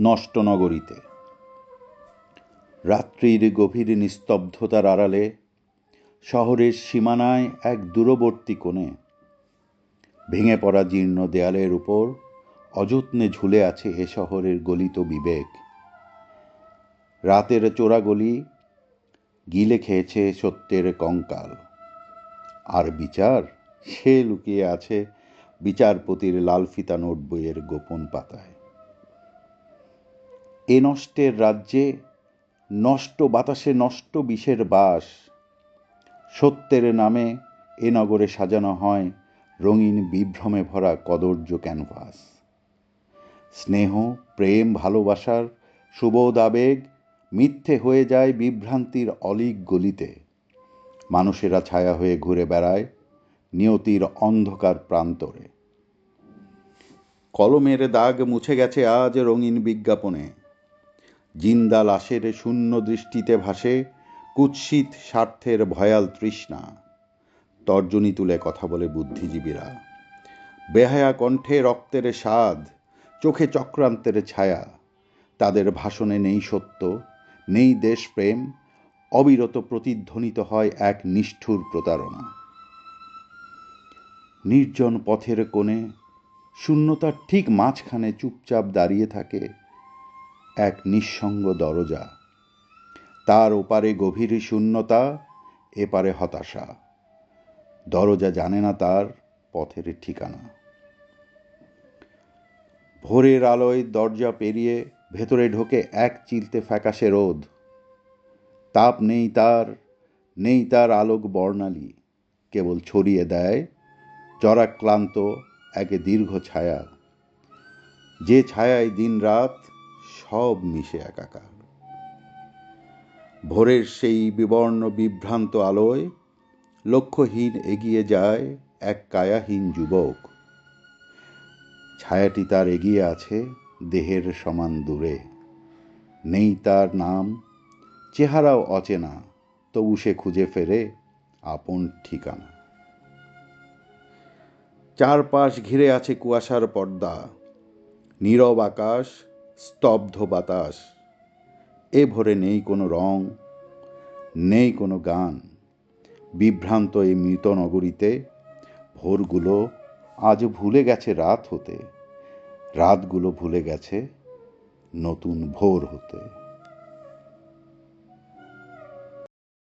নষ্ট নগরীতে রাত্রির গভীর নিস্তব্ধতার আড়ালে শহরের সীমানায় এক দূরবর্তী কোণে ভেঙে পড়া জীর্ণ দেয়ালের উপর অযত্নে ঝুলে আছে এ শহরের গলিত বিবেক। রাতের চোরাগলি গিলে খেয়েছে সত্যের কঙ্কাল। আর বিচার? সে লুকিয়ে আছে বিচারপতির লাল ফিতা নোট বইয়ের গোপন পাতায়। এ নষ্টের রাজ্যে নষ্ট বাতাসে নষ্ট বিষের বাস। সত্যের নামে এ নগরে সাজানো হয় রঙিন বিভ্রমে ভরা কদর্য ক্যানভাস। স্নেহ, প্রেম, ভালোবাসার সুবোধ, আবেগ মিথ্যে হয়ে যায় বিভ্রান্তির অলিক গলিতে। মানুষেরা ছায়া হয়ে ঘুরে বেড়ায় নিয়তির অন্ধকার প্রান্তরে। কলমের দাগ মুছে গেছে আজ রঙিন বিজ্ঞাপনে। জিন্দা লাশের শূন্য দৃষ্টিতে ভাসে, কুৎসিত স্বার্থের ভয়াল তৃষ্ণা। তর্জনী তুলে কথা বলে বুদ্ধিজীবীরা, বেহায়া কণ্ঠে রক্তের স্বাদ, চোখে চক্রান্তের ছায়া। তাদের ভাষণে নেই সত্য, নেই দেশপ্রেম, অবিরত প্রতিধ্বনিত হয় এক নিষ্ঠুর প্রতারণা। নির্জন পথের কোণে শূন্যতার ঠিক মাঝখানে চুপচাপ দাঁড়িয়ে থাকে এক নিঃসঙ্গ দরজা। তার ওপারে গভীর শূন্যতা, এপারে হতাশা। দরজা জানে না তার পথের ঠিকানা। ভোরের আলোয় দরজা পেরিয়ে ভেতরে ঢোকে এক চিলতে ফ্যাকাশে রোদ। তাপ নেই তার নেই তার আলোক বর্ণালী। কেবল ছড়িয়ে দেয় জরাক্লান্ত একে দীর্ঘ ছায়া। যে ছায়ায় দিন রাত সব মিশে একাকার। ভোরের সেই বিবর্ণ বিভ্রান্ত আলোয় লক্ষ্যহীন এগিয়ে যায় এক কায়াহীন যুবক। ছায়াটি তার এগিয়ে আছে দেহের সমান দূরে। নেই তার নাম, চেহারাও অচেনা, তবু সে খুঁজে ফেরে আপন ঠিকানা। চারপাশ ঘিরে আছে কুয়াশার পর্দা, নীরব আকাশ স্তব্ধ বাতাস। এ ভরে নেই কোনো রং, নেই কোনো গান। বিভ্রান্ত এই মৃত নগরীতে, ভোরগুলো আজও ভুলে গেছে রাত হতে, রাতগুলো ভুলে গেছে নতুন ভোর হতে।